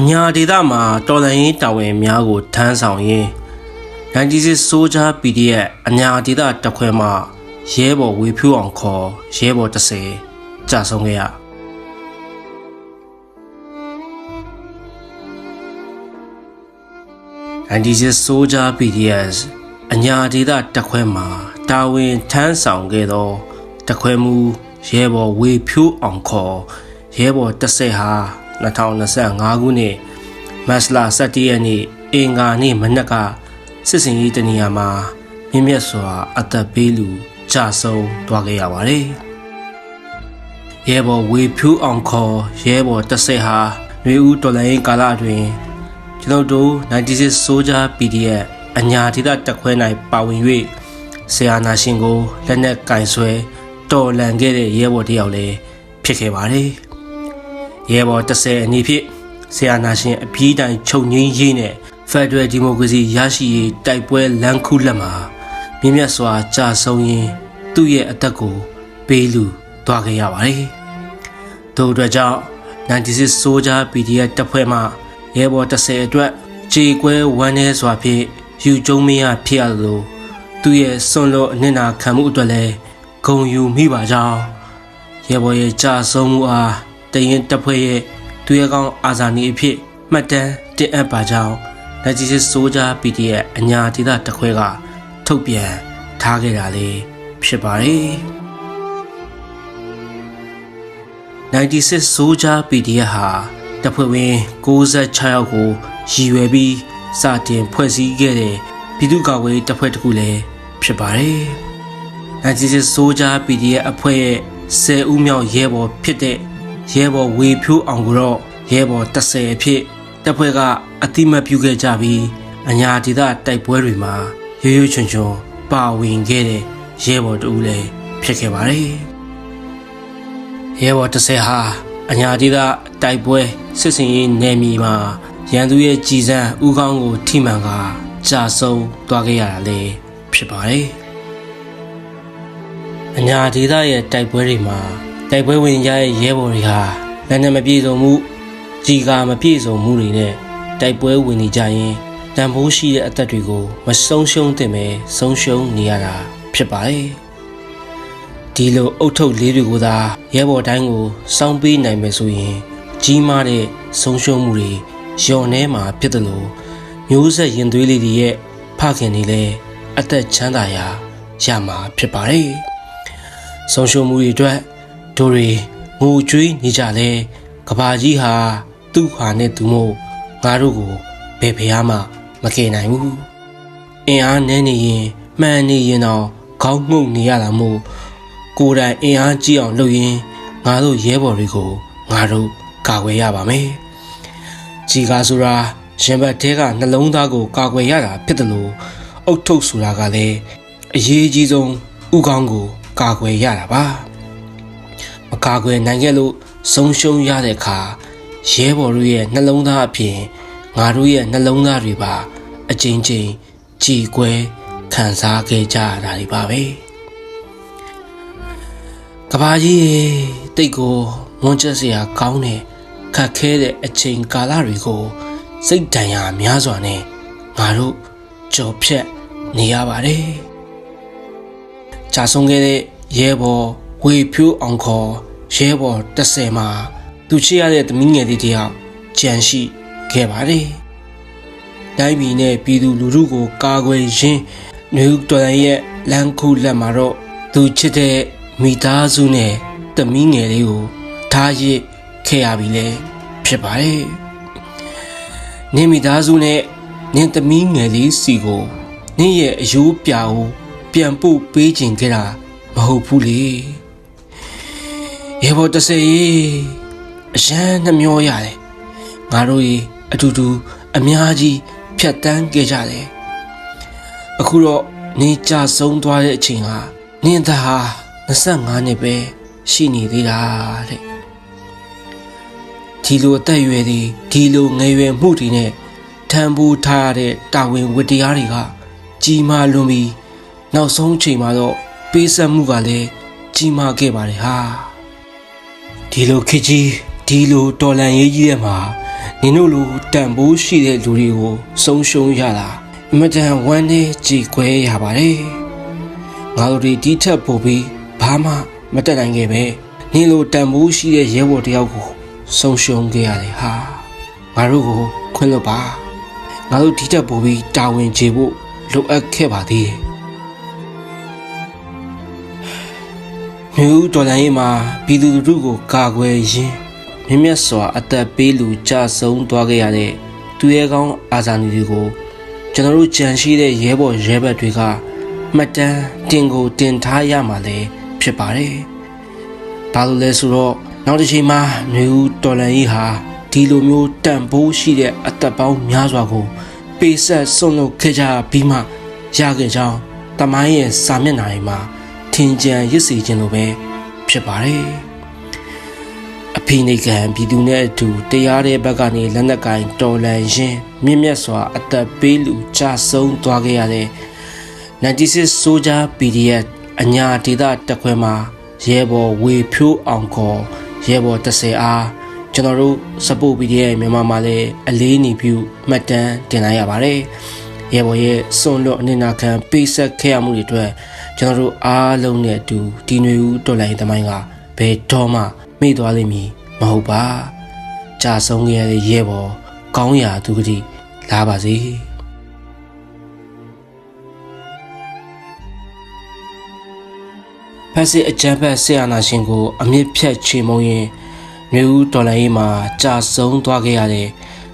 အညာဒေသမှာတော်လှန်ရေးတာဝန်များကိုထမ်းဆောင်ရင်း96 Soldier PDF အညာဒေသတက်ခွဲမှရဲဘော်ဝေဖြူအောင်ခေါ်ရဲဘော်30ကြာဆုံးခဲ့ရ96 Soldier PDF အညာဒေသတက်ခွဲမှာတာဝန်ထမ်းဆောင်ခဲ့သောတက်ခွဲမှုရဲဘော်ဝေဖြူအောင်ခေါ်ရဲဘော်30ဟာ 2025ခုနှစ်မတ်လ17ရက်နေ့အင်္ဂါနေ့မနက်ကစစ်စင်ရေးတနေရာမှာမြင့်မြတ်စွာအသက်ပေးလူကြာဆုံးသွားခဲ့ရပါတယ်။ရဲဘော်ဝေဖြူအောင်ခေါ်ရဲဘော်30ဟာနှွေဦးတော်လိုင်းကာလအတွင်းကျွန်ုပ်တို့96 Soldier PDF အညာဒေသတက်ခွဲ၌ပါဝင်၍ဆရာနာရှင်ကိုလက်နက်ကင်ဆွဲတော်လန်ခဲ့တဲ့ရဲဘော်တစ်ယောက်လည်းဖြစ်ခဲ့ပါတယ်။ ရဲဘော်30အနည်းဖြင့်ဆရာနာရှင်အပြေးတိုင်ချုပ်ငင်းရေးနဲ့ Federal Democracy ရရှိရေးတိုက်ပွဲလမ်းခုလက်မှာမြင့်မြတ်စွာကြာဆုံးရင်းသူ့ရဲ့အသက်ကိုပေးလူသွားခဲ့ရပါတယ်။တို့အတွက်ကြောင့်96 Soldier PDF တပ်ဖွဲ့မှရဲဘော်30အတွက်ခြေကွဲဝမ်းနည်းစွာဖြင့်ယူကျုံမရဖြစ်ရလို့သူ့ရဲ့စွန့်လွတ်အနစ်နာခံမှုအတွက်လည်းဂုံယူမိပါကြောင်းရဲဘော်ရဲ့ကြာဆုံးမှုအား တရင်တပ်ဖွဲ့ရဲ့သူရဲကောင်းအာဇာနည်အဖြစ်မှတ်တမ်းတင်အပ်ပါကြောင်း96 Soldier PDF အညာဒေသတခွဲကထုတ်ပြန်ထားခဲ့တာလေးဖြစ်ပါတယ်96 Soldier PDF ဟာတပ်ဖွဲ့ဝင်66ယောက်ကိုရည်ရွယ်ပြီးစတင်ဖွဲ့စည်းခဲ့တဲ့ပြည်သူ့ကာကွယ်ရေးတပ်ဖွဲ့တစ်ခုလည်းဖြစ်ပါတယ်။96 Soldier PDF အဖွဲ့ရဲ့10ဦးမြောက်ရဲဘော်ဖြစ်တဲ့ ရဲဘော်ဝေဖြိုးအောင်ကိုတော့ရဲဘော်30အဖြစ်တပ်ဖွဲ့ကအတိမတ်ပြုခဲ့ကြပြီးအညာဒေသတိုက်ပွဲတွေမှာရွရွချွန်ချွန်ပါဝင်ခဲ့တဲ့ရဲဘော်တူလည်းဖြစ်ခဲ့ပါတယ်။ရဲဘော်30ဟာအညာဒေသတိုက်ပွဲစစ်စင်ရေးနယ်မြေမှာရန်သူရဲ့ကြည်စံဥကောင်းကိုထိမှန်ကကြာဆုံးသွားခဲ့ရတာလည်းဖြစ်ပါတယ်။အညာဒေသရဲ့တိုက်ပွဲတွေမှာ တိုက်ပွဲဝင်ကြရဲ့ရဲဘော်တွေဟာလက်နက်မပြေစုံမှုကြီးကာမပြေစုံမှုတွေနဲ့တိုက်ပွဲဝင်နေကြရင်တန်ဖိုးရှိတဲ့အသက်တွေကိုမဆုံးရှုံးသင့်ပဲဆုံးရှုံးနေရတာဖြစ်ပါတယ်။ဒီလိုအုတ်ထုတ်လေးတွေကိုသာရဲဘော်တိုင်းကိုစောင်းပေးနိုင်မယ်ဆိုရင် ကြီးမားတဲ့ဆုံးရှုံးမှုတွေလျော့နှဲမှာဖြစ်တယ်လို့မျိုးဆက်ရင်သွေးလေးတွေရဲ့ဖခင်တွေလည်းအသက်ချမ်းသာရာရမှာဖြစ်ပါတယ်။ဆုံးရှုံးမှုတွေအတွက် တို့တွေငိုကြွေးနေကြလဲကဘာကြီးဟာသူ့ဟာနဲ့သူမို့ငါတို့ကိုဘယ်ဖျားမှမကယ်နိုင်ဘူး။အင်အားနည်းနေရင်မှန်နေရင်တော့ခေါင်းမှုတ်နေရတာမို့ကိုယ်တိုင်အင်အားကြီးအောင်လုပ်ရင်ငါတို့ရဲဘော်တွေကိုငါတို့ကာကွယ်ရပါမယ်။ကြီးကားဆိုတာရင်ဘတ်တဲကနှလုံးသားကိုကာကွယ်ရတာဖြစ်တယ်လို့အုတ်ထုတ်ဆိုတာကလည်းအရေးကြီးဆုံးဥကောင်းကိုကာကွယ်ရတာပါ။မ ကာကွယ်နိုင်ခဲ့လို့ဆုံးရှုံးရတဲ့အခါရဲဘော်တို့ရဲ့နှလုံးသားအပြင်ငါတို့ရဲ့နှလုံးသားတွေပါအကျဉ်းချင်းကြည်ကွဲခံစားခဲ့ကြရတာတွေပါပဲကဘာကြီးရေတိတ်ကိုမွန်းချက်စရာကောင်းတဲ့ခက်ခဲတဲ့အချိန်ကာလတွေကိုစိတ်ဒဏ်ရာများစွာနဲ့ငါတို့ကြော်ဖြတ်နေရပါတယ်ကြာဆုံးခဲ့တဲ့ရဲဘော်ဝေဖြိုးအောင်ခေါ် ရဲဘော်30မှာသူချစ်ရတဲ့သမီးငယ်လေးတယောက်ကြံရှိခဲ့ပါတယ်။တိုင်းပြည်နဲ့ပြည်သူလူထုကို ကာကွယ်ရင်းနှွေဦးတော်ရန်ရဲ့လမ်းခုလက်မှာတော့သူချစ်တဲ့မိသားစုနဲ့သမီးငယ်လေးကိုထားရစ်ခဲ့ရပြီလေဖြစ်ပါတယ်။နင်းမိသားစုနဲ့နင်းသမီးငယ်လေးစီကိုနင်းရဲ့အယိုးပြာကိုပြန်ပို့ပေးခြင်းခဲ့တာမဟုတ်ဘူးလေ။ ရေဘော်တဆယ်ရေးအရန်နှမျောရတယ်ငါတို့ရေအတူတူအများကြီးဖြတ်တန်းခဲ့ကြတယ်အခုတော့နေကြဆုံးသွားတဲ့အချိန်ဟာနင်းသားဟာ25နှစ်ပဲရှိနေသေးတာတဲ့ဒီလိုအသက်အရွယ်တွေဒီလိုငယ်ရွယ်မှုတွေနဲ့ထမ်းဖိုးထားရတဲ့တာဝန်ဝတ္တရားတွေကကြီးမားလွန်ပြီးနောက်ဆုံးအချိန်မှာတော့ပေးဆက်မှုကလည်းကြီးမားခဲ့ပါတယ်ဟာ ဒီလိုခေတ်ကြီးဒီလိုတော်လန်ရေးကြီးတဲ့မှာနင်တို့လိုတန်ဖိုးရှိတဲ့လူတွေကိုဆုံးရှုံးရတာအမတန်ဝမ်းနဲ့ကြည်ခွဲရပါတယ်ငါတို့တွေဒီထက်ပိုပြီးဘာမှမတက်နိုင်ခဲ့ပဲနင်လိုတန်ဖိုးရှိတဲ့ရဲဘော်တယောက်ကိုဆုံးရှုံးခဲ့ရတယ်ဟာငါတို့ကိုခွင့်လွှတ်ပါငါတို့ဒီထက်ပိုပြီးတာဝန်ကျေဖို့လိုအပ်ခဲ့ပါသေးတယ် မြို့တော်လိုင်းမှာပြည်သူလူထုကိုကာကွယ်ရင်းမြင့်မြတ်စွာအသက်ပေးလူကြဆုံးသွားခဲ့ရတဲ့သူရဲကောင်းအာဇာနည်တွေကိုကျွန်တော်တို့ကြံရှိတဲ့ရဲဘော်ရဲဘက်တွေကမှတ်တမ်းတင်ကိုတင်ထားရမှာလည်းဖြစ်ပါတယ်။ဘာလို့လဲဆိုတော့နောက်တစ်ချိန်မှာမြို့တော်လိုင်းဟာဒီလိုမျိုးတန်ဖိုးရှိတဲ့အသက်ပေါင်းများစွာကိုပေးဆက်ဆုံးလုပ်ခဲ့ကြပြီးမှရခဲ့ကြောင်းတမိုင်းရဲ့စာမျက်နှာတွေမှာ ထင်ကြံရစ်စီခြင်းလိုပဲဖြစ်ပါတယ်အဖိနိကံပြည်သူနဲ့အတူတရားတဲ့ဘက်ကနေလက်နက်ကင်တော်လန်ရင်မြင့်မြတ်စွာအသက်ပေးလူကြဆုံးသွားခဲ့ရတဲ့96 Soldier PDF အညာဒေသတက်ခွဲမှာရဲဘော်ဝေဖြိုးအောင်ခေါ်ရဲဘော်30အားကျွန်တော်တို့စပုတ် PDF မြန်မာမှာလည်းအလေးနေပြုမှတ်တမ်းတင်လိုက်ရပါတယ် ရဲဘော်ရဲ့စွန့်လွတ်အနစ်နာခံပေးဆက်ခဲ့ရမှုတွေအတွက်ကျွန်တော်တို့အားလုံးနဲ့အတူဒီຫນွေဦးတော်လိုင်းသမိုင်းကဘယ်တော့မှမေ့သွားလိမ့်မည်မဟုတ်ပါကြာဆုံးခဲ့ရတဲ့ရဲဘော်ကောင်းရာသူကတိလာပါစေဖက်စစ်အကြမ်းဖက်ဆရာနာရှင်ကို အမြင့်ဖြတ်ချေမုံရင်မျိုးဦးတော်လိုင်းမှာကြာဆုံးသွားခဲ့ရတဲ့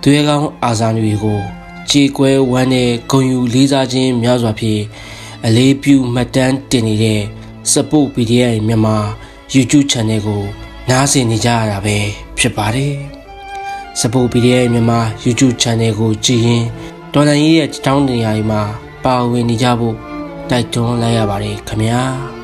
သူရဲကောင်းအာဇာနည်ကို ကြေကွဲဝမ်းနဲ့ဂုံယူလေးစားခြင်းများစွာဖြင့်အလေးပြုမှတ်တမ်းတင်နေတဲ့ support PDF မြန်မာ YouTube channel ကို နားဆင်နေကြရတာပဲဖြစ်ပါတယ်။ support PDF မြန်မာ YouTube channel ကိုကြည့်ရင်ဒေါ်လာကြီးရဲ့တောင်းတင်ရာတွေမှာပါဝင်နေကြဖို့တိုက်တွန်းလိုက်ရပါတယ်ခင်ဗျာ။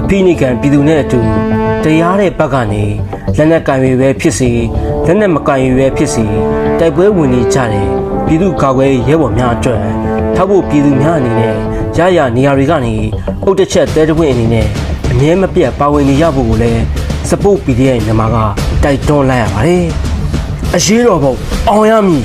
အဖိနိကံပြည်သူနဲ့အတူတရားတဲ့ဘက်ကနေလက်နက်ကင်တွေပဲဖြစ်စေလက်နက်မကင်တွေပဲဖြစ်စေတိုက်ပွဲဝင်နေကြတယ်ပြည်သူကာကွယ်ရေးရဲဘော်များအတွက်ထောက်ဖို့ပြည်သူများအနေနဲ့ရရနေရာတွေကနေအုတ်တစ်ချက်တဲတဝင်းအနေနဲ့အမြဲမပြတ်ပါဝင်နေရဖို့ကိုလည်း support PDF မြန်မာကတိုက်တွန်းလိုက်ရပါတယ်အရေးတော်ပုံအောင်ရမည်